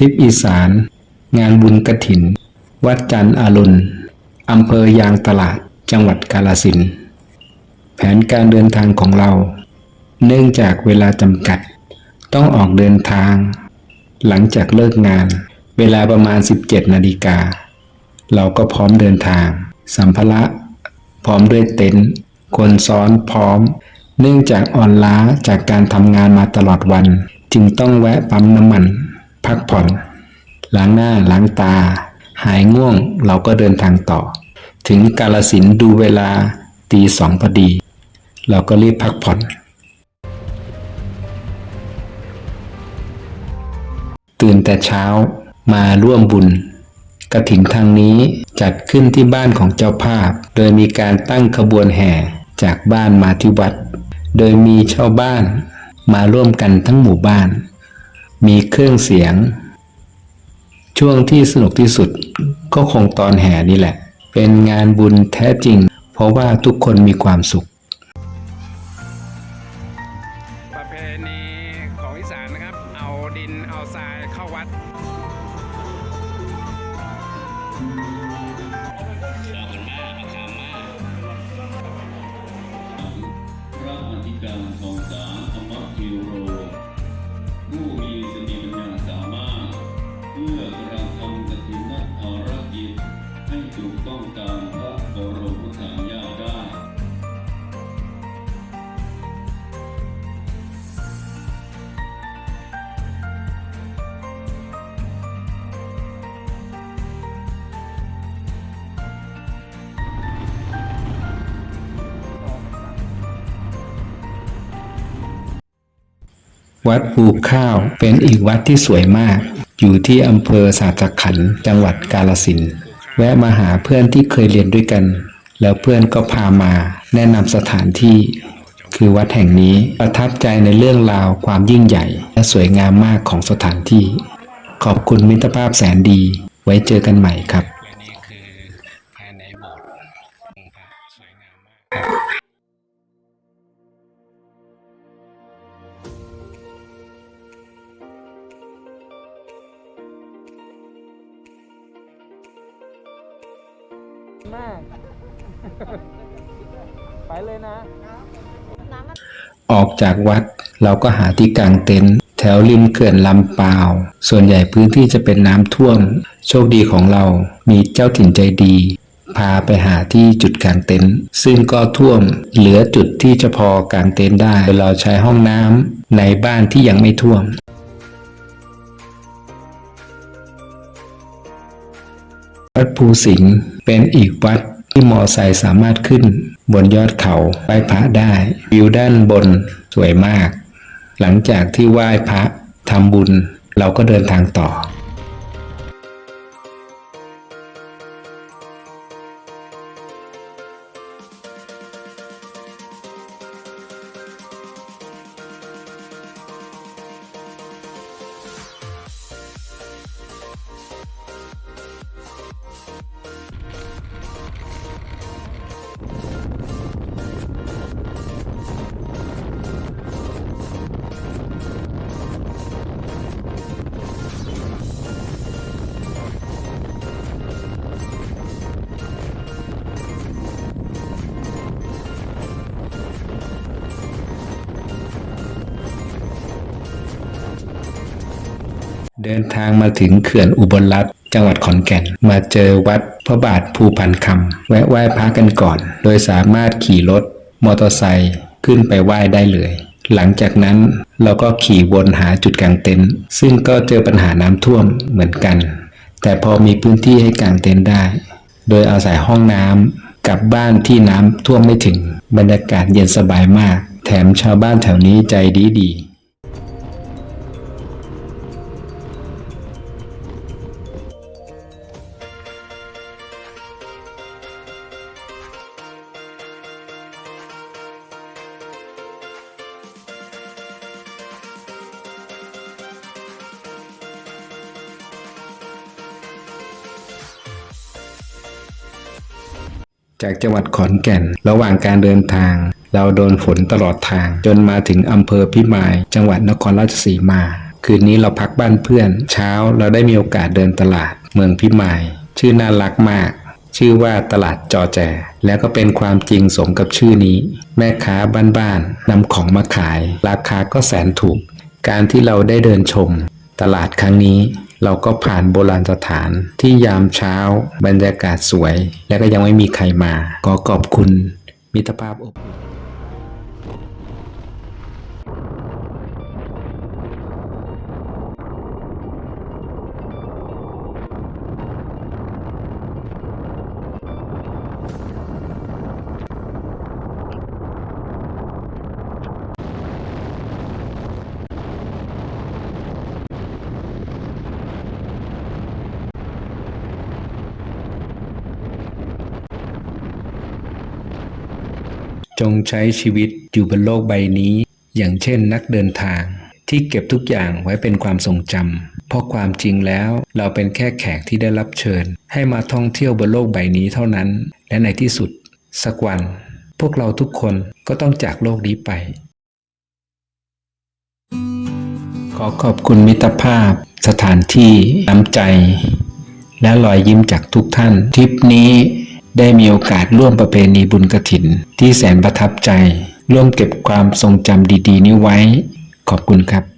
ทิพย์อีสาน งานบุญกระถิน วัดจันอารุณอำเภอยางตลาด จังหวัดกาลสิน แผนการเดินทางของเรา เนื่องจากเวลาจำกัด ต้องออกเดินทาง หลังจากเลิกงาน เวลาประมาณ 17 นาฬิกา เราก็พร้อมเดินทาง สัมภาระ พร้อมด้วยเต็นท์ คนซ้อนพร้อม เนื่องจากอ่อนล้าจากการทำงานมาตลอดวัน จึงต้องแวะปั๊มน้ำมัน พักผ่อน ล้างหน้าล้างตา หายง่วงเราก็เดินทางต่อ ถึงกาลสินดูเวลาตีสองพอดี เราก็รีบพักผ่อน ตื่นแต่เช้ามาร่วมบุญกระถินทางนี้จัดขึ้นที่บ้านของเจ้าภาพ โดยมีการตั้งขบวนแห่จากบ้านมาที่วัด โดยมีชาวบ้านมาร่วมกันทั้งหมู่บ้าน มีเครื่องเสียง ช่วงที่สนุกที่สุด ก็คงตอนแห่นี่แหละ เป็นงานบุญแท้จริง เพราะว่าทุกคนมีความสุข ประเพณีของอีสานนะครับ เอาดินเอาทรายเข้าวัดพระอธิการทองสา วัดภูข้าวเป็นอีกวัดที่สวยมาก อยู่ที่อำเภอสาตะขันจังหวัดกาลสินแวะมาหาเพื่อนที่เคยเรียนด้วยกัน แล้วเพื่อนก็พามาแนะนำสถานที่ คือวัดแห่งนี้ประทับใจในเรื่องราวความยิ่งใหญ่ และสวยงามมากของสถานที่ ขอบคุณมิตรภาพแสนดี ไว้เจอกันใหม่ครับ มากไปเลยนะ ออกจากวัดเราก็หาที่กางเต็นท์แถวริมเขื่อนลำปาว ส่วนใหญ่พื้นที่จะเป็นน้ำท่วม โชคดีของเรามีเจ้าถิ่นใจดี พาไปหาที่จุดกางเต็นท์ซึ่งก็ท่วมเหลือจุดที่จะพอกางเต็นท์ได้เราใช้ห้องน้ำในบ้านที่ยังไม่ท่วม วัดภูสิงห์เป็นอีกวัดที่มอไซค์สามารถขึ้นบนยอดเขาไหว้พระได้ วิวด้านบนสวยมาก หลังจากที่ไหว้พระทำบุญเราก็เดินทางต่อ เดินทางมาถึงเขื่อนอุบลรัตน์จังหวัดขอนแก่น มาเจอวัดพระบาทภูพันคำแวะไหว้พระกันก่อน โดยสามารถขี่รถมอเตอร์ไซค์ขึ้นไปไหว้ได้เลย หลังจากนั้นเราก็ขี่วนหาจุดกางเต็นท์ซึ่งก็เจอปัญหาน้ำท่วมเหมือนกัน แต่พอมีพื้นที่ให้กางเต็นท์ได้ โดยอาศัยห้องน้ำกับบ้านที่น้ำท่วมไม่ถึง บรรยากาศเย็นสบายมาก แถมชาวบ้านแถวนี้ใจดีดี จากจังหวัดขอนแก่น ระหว่างการเดินทาง เราโดนฝนตลอดทาง จนมาถึงอำเภอพิมาย จังหวัดนครราชสีมา คืนนี้เราพักบ้านเพื่อน เช้าเราได้มีโอกาสเดินตลาด เมืองพิมาย ชื่อน่ารักมาก ชื่อว่าตลาดจอแจ แล้วก็เป็นความจริงสมกับชื่อนี้ แม่ค้าบ้านๆนำของมาขาย ราคาก็แสนถูก การที่เราได้เดินชม ตลาดครั้งนี้ เราก็ผ่านโบราณสถานที่ยามเช้า บรรยากาศสวย และก็ยังไม่มีใครมา ขอขอบคุณ มิตรภาพอบอุ่น จงใช้ชีวิตอยู่บนโลกใบนี้ อย่างเช่นนักเดินทาง ที่เก็บทุกอย่างไว้เป็นความทรงจำเพราะความจริงแล้วเราเป็นแค่แขกที่ได้รับเชิญ ให้มาท่องเที่ยวบนโลกใบนี้เท่านั้น และในที่สุด สักวัน พวกเราทุกคนก็ต้องจากโลกนี้ไป ขอขอบคุณมิตรภาพ สถานที่น้ำใจ และรอยยิ้มจากทุกท่านทริปนี้ ได้มีโอกาสร่วมประเพณีบุญกระถิน ที่แสนประทับใจ ร่วมเก็บความทรงจำดีๆ นี้ไว้ ขอบคุณครับ